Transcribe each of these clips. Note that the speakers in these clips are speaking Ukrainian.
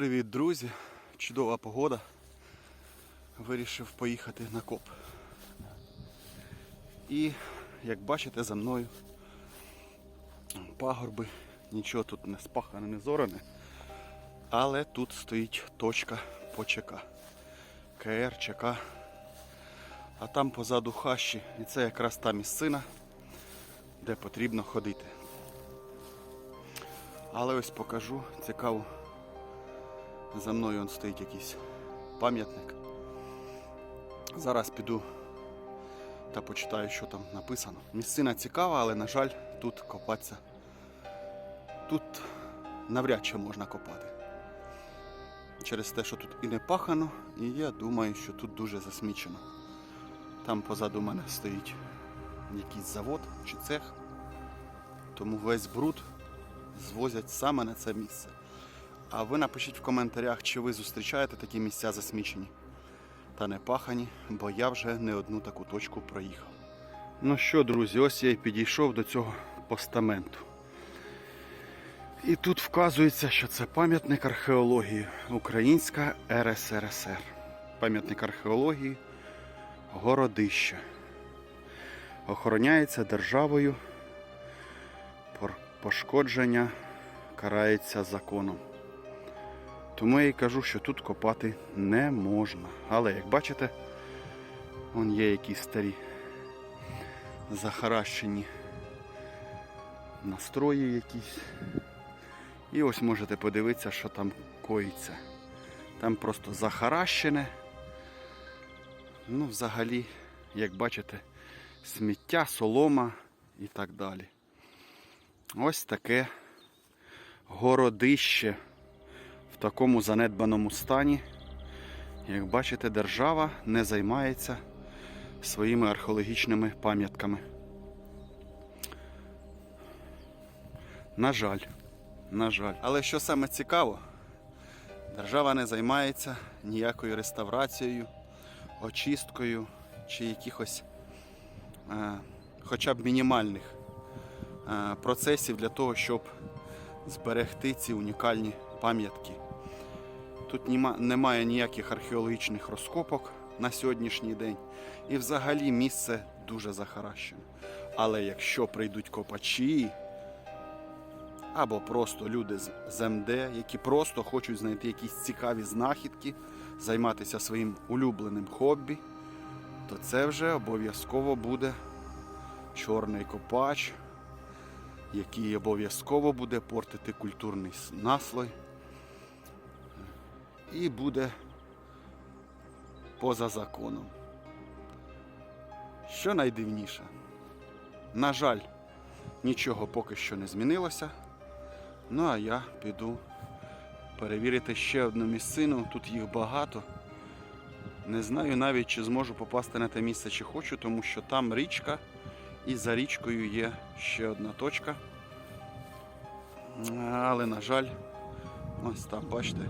Привіт, друзі! Чудова погода. Вирішив поїхати на коп. І, як бачите, за мною пагорби, нічого тут не спахане, не зоране. Але тут стоїть точка по ЧК. КР, ЧК. А там позаду хащі. І це якраз та місцина, де потрібно ходити. Але ось покажу цікаву. За мною он стоїть якийсь пам'ятник. Зараз піду та почитаю, що там написано. Місцина цікава, але, на жаль, тут копатися. Тут навряд чи можна копати. Через те, що тут і не пахано, і я думаю, що тут дуже засмічено. Там позаду мене стоїть якийсь завод чи цех, тому весь бруд звозять саме на це місце. А ви напишіть в коментарях, чи ви зустрічаєте такі місця засмічені та не пахані, бо я вже не одну таку точку проїхав. Ну що, друзі, ось я і підійшов до цього постаменту. І тут вказується, що це пам'ятник археології Українська РСРСР. Пам'ятник археології Городище. Охороняється державою. Пошкодження карається законом. Тому я і кажу, що тут копати не можна. Але як бачите, вон є якісь старі захаращені настрої якісь. І ось можете подивитися, що там коїться. Там просто захаращене. Ну, взагалі, як бачите, сміття, солома і так далі. Ось таке городище такому занедбаному стані. Як бачите, держава не займається своїми археологічними пам'ятками. На жаль, на жаль. Але що саме цікаво, держава не займається ніякою реставрацією, очисткою чи якихось е, хоча б мінімальних е, процесів для того, щоб зберегти ці унікальні пам'ятки. Тут немає ніяких археологічних розкопок на сьогоднішній день. І взагалі місце дуже захаращене. Але якщо прийдуть копачі або просто люди з МД, які просто хочуть знайти якісь цікаві знахідки, займатися своїм улюбленим хобі, то це вже обов'язково буде чорний копач, який обов'язково буде портити культурний наслой і буде поза законом. Що найдивніше, на жаль, нічого поки що не змінилося. Ну а я піду перевірити ще одну місцину. Тут їх багато. Не знаю навіть, чи зможу попасти на те місце, чи хочу, тому що там річка, і за річкою є ще одна точка. Але, на жаль, ось там, бачите,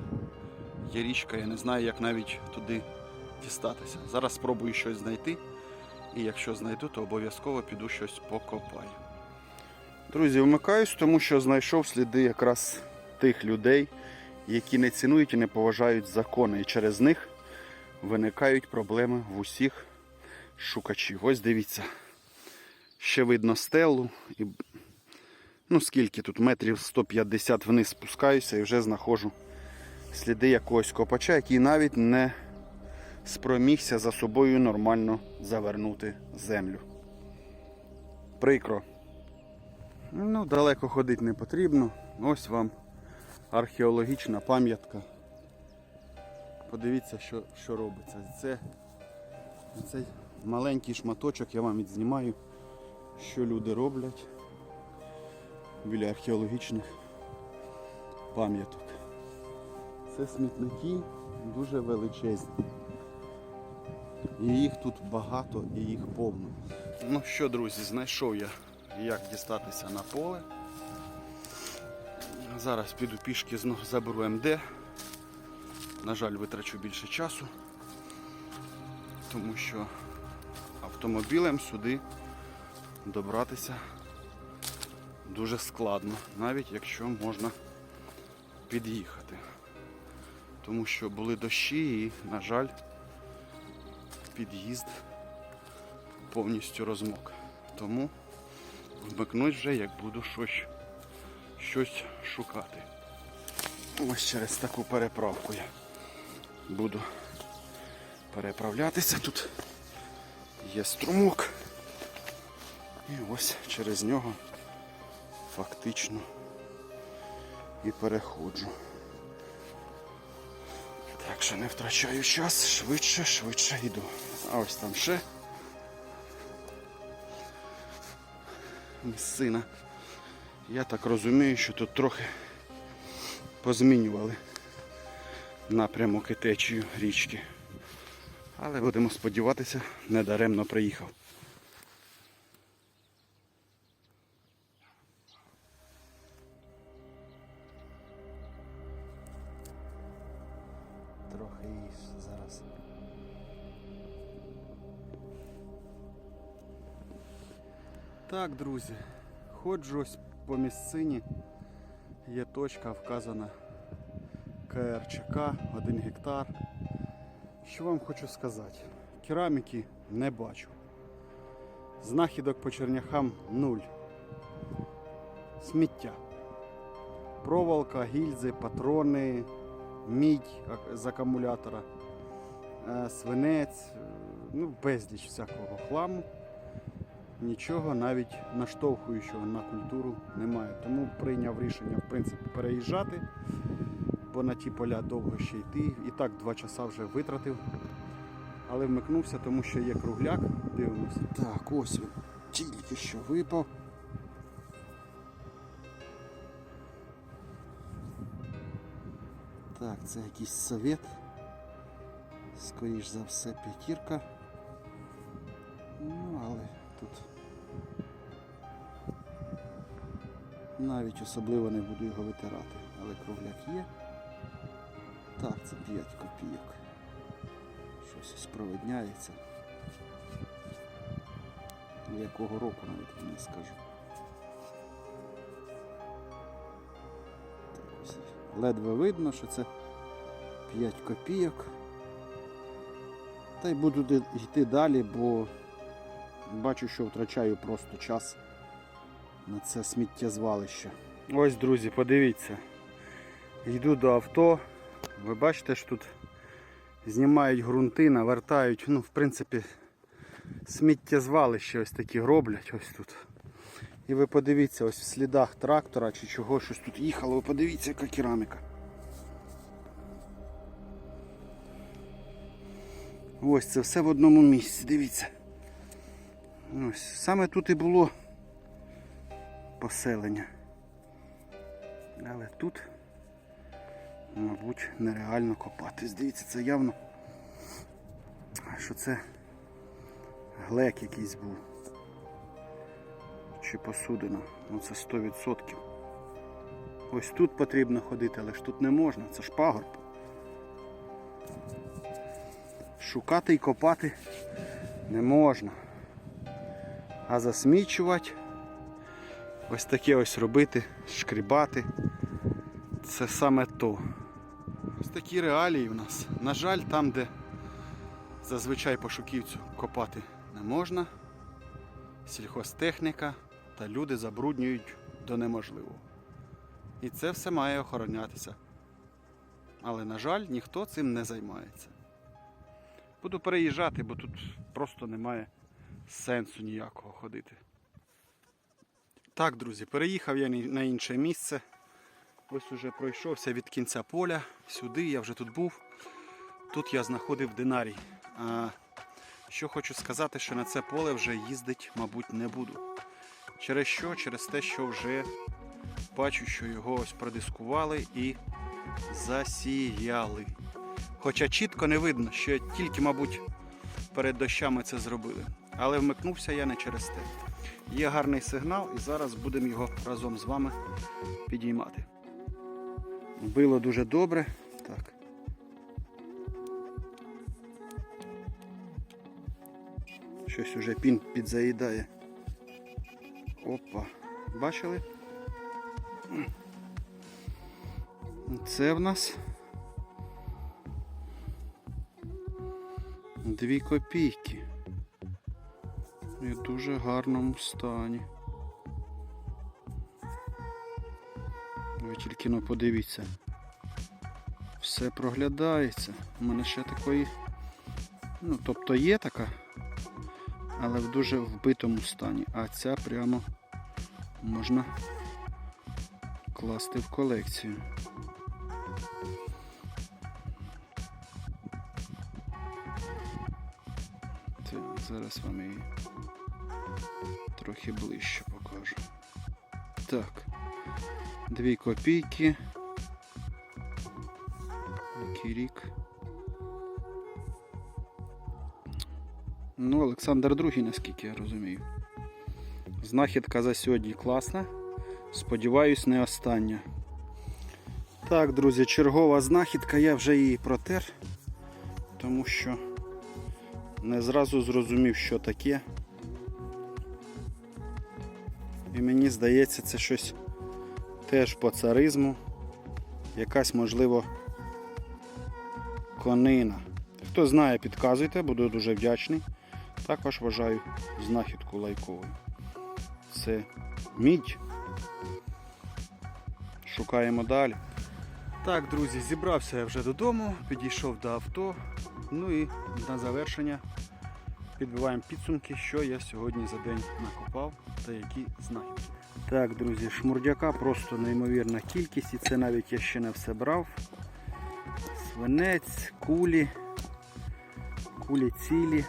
є річка, я не знаю, як навіть туди дістатися. Зараз спробую щось знайти. І якщо знайду, то обов'язково піду щось покопаю. Друзі, вмикаюсь, тому що знайшов сліди якраз тих людей, які не цінують і не поважають закони. І через них виникають проблеми в усіх шукачів. Ось дивіться. Ще видно стелу. І... Ну скільки тут метрів 150 вниз спускаюся і вже знаходжу сліди якогось копача, який навіть не спромігся за собою нормально завернути землю. Прикро. Ну, далеко ходити не потрібно. Ось вам археологічна пам'ятка. Подивіться, що, що робиться. Це, цей маленький шматочок я вам відзнімаю, що люди роблять біля археологічних пам'яток. Це смітники дуже величезні. І їх тут багато і їх повно. Ну що, друзі, знайшов я, як дістатися на поле. Зараз піду пішки заберу МД. На жаль, витрачу більше часу, тому що автомобілем сюди добратися дуже складно, навіть якщо можна під'їхати. Тому що були дощі і, на жаль, під'їзд повністю розмок. Тому вмикнуть вже, як буду щось, щось шукати. Ось через таку переправку я буду переправлятися. Тут є струмок. І ось через нього фактично і переходжу. Так що не втрачаю час, швидше, швидше йду. А ось там ще місцина. Я так розумію, що тут трохи позмінювали напрямок і течію річки. Але будемо сподіватися, недаремно приїхав. Трохи її зараз. Так, друзі, ходжу ось по місцині. Є точка вказана КРЧК, 1 гектар. Що вам хочу сказати? Кераміки не бачу. Знахідок по черняхам нуль. Сміття. Проволока, гільзи, патрони, мідь з акумулятора, е, свинець, е, ну, безліч всякого хламу. Нічого навіть наштовхуючого на культуру немає. Тому прийняв рішення в принципі переїжджати, бо на ті поля довго ще йти. І так два часа вже витратив. Але вмикнувся, тому що є кругляк. Дивимося. Так, ось він тільки що випав. Так, це якийсь совет. Скоріш за все п'ятірка. Ну, але тут навіть особливо не буду його витирати, але кругляк є. Так, це 5 копійок. Щось ось Якого року навіть не скажу. Ледве видно, що це 5 копійок. Та й буду йти далі, бо бачу, що втрачаю просто час на це сміттєзвалище. Ось, друзі, подивіться. Йду до авто. Ви бачите, що тут знімають ґрунти, навертають. Ну, в принципі, сміттєзвалище ось такі роблять ось тут. І ви подивіться, ось в слідах трактора чи чого щось тут їхало, ви подивіться, яка кераміка. Ось це все в одному місці, дивіться. Ось, саме тут і було поселення. Але тут, мабуть, нереально копати. Дивіться, це явно, що це глек якийсь був. Чи посудина. Ну це 100%. Ось тут потрібно ходити, але ж тут не можна, це ж пагорб. Шукати і копати не можна. А засмічувати, ось таке ось робити, шкрібати. Це саме то. Ось такі реалії в нас. На жаль, там, де зазвичай пошуківцю копати не можна, сільхозтехніка та люди забруднюють до неможливого. І це все має охоронятися. Але, на жаль, ніхто цим не займається. Буду переїжджати, бо тут просто немає сенсу ніякого ходити. Так, друзі, переїхав я на інше місце. Ось уже пройшовся від кінця поля сюди, я вже тут був. Тут я знаходив динарій. А, що хочу сказати, що на це поле вже їздить, мабуть, не буду. Через що? Через те, що вже бачу, що його ось продискували і засіяли. Хоча чітко не видно, що тільки, мабуть, перед дощами це зробили. Але вмикнувся я не через те. Є гарний сигнал, і зараз будемо його разом з вами підіймати. Било дуже добре. Так. Щось уже пін підзаїдає. Опа. Бачили? Це в нас Дві копійки. І в дуже гарному стані. Ви тільки ну подивіться. Все проглядається. У мене ще такої. Ну, тобто є така, але в дуже вбитому стані. А ця прямо можна класти в колекцію. Це зараз вам її трохи ближче покажу. Так, дві копійки. Який рік? Ну, Олександр II, наскільки я розумію. Знахідка за сьогодні класна. Сподіваюсь, не остання. Так, друзі, чергова знахідка, я вже її протер, тому що не зразу зрозумів, що таке. І мені здається, це щось теж по царизму. Якась, можливо, конина. Хто знає, підказуйте, буду дуже вдячний. Також вважаю знахідку лайковою. Це мідь. Шукаємо далі. Так, друзі, зібрався я вже додому, підійшов до авто. Ну і на завершення підбиваємо підсумки, що я сьогодні за день накопав та які знахідки. Так, друзі, шмурдяка просто неймовірна кількість і це навіть я ще не все брав. Свинець, кулі, кулі цілі.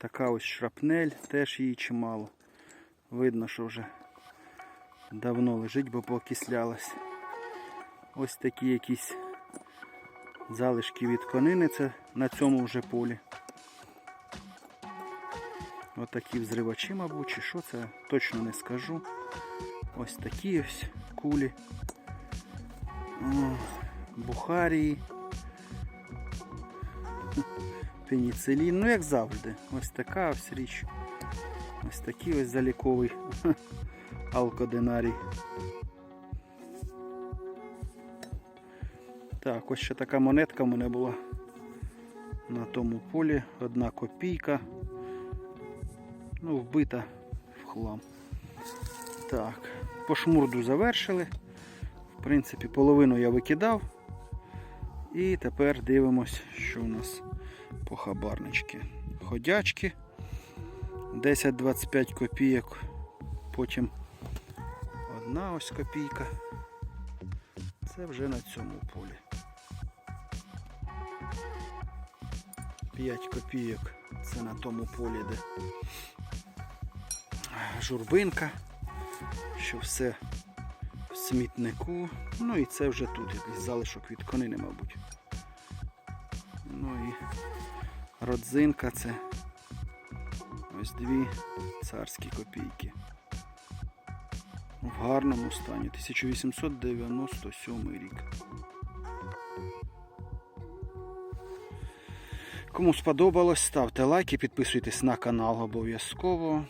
Така ось шрапнель, теж її чимало. Видно, що вже давно лежить, бо покислялась. Ось такі якісь залишки від конини, це на цьому вже полі. Ось такі взривачі, мабуть, чи що це, точно не скажу. Ось такі ось кулі. Бухарії. Пеніцилін, ну як завжди. Ось така ось річ. Ось такий ось заліковий алкодинарій. Так, ось ще така монетка в мене була на тому полі. Одна копійка. Ну, вбита в хлам. Так, по шмурду завершили. В принципі, половину я викидав. І тепер дивимось, що у нас по хабарнички. Ходячки 10-25 копійок. Потім одна ось копійка. Це вже на цьому полі. 5 копійок. Це на тому полі, де журбинка, що все в смітнику. Ну і це вже тут якийсь залишок від конини, мабуть. Родзинка це ось дві царські копійки. В гарному стані. 1897 рік. Кому сподобалось, ставте лайки, підписуйтесь на канал обов'язково.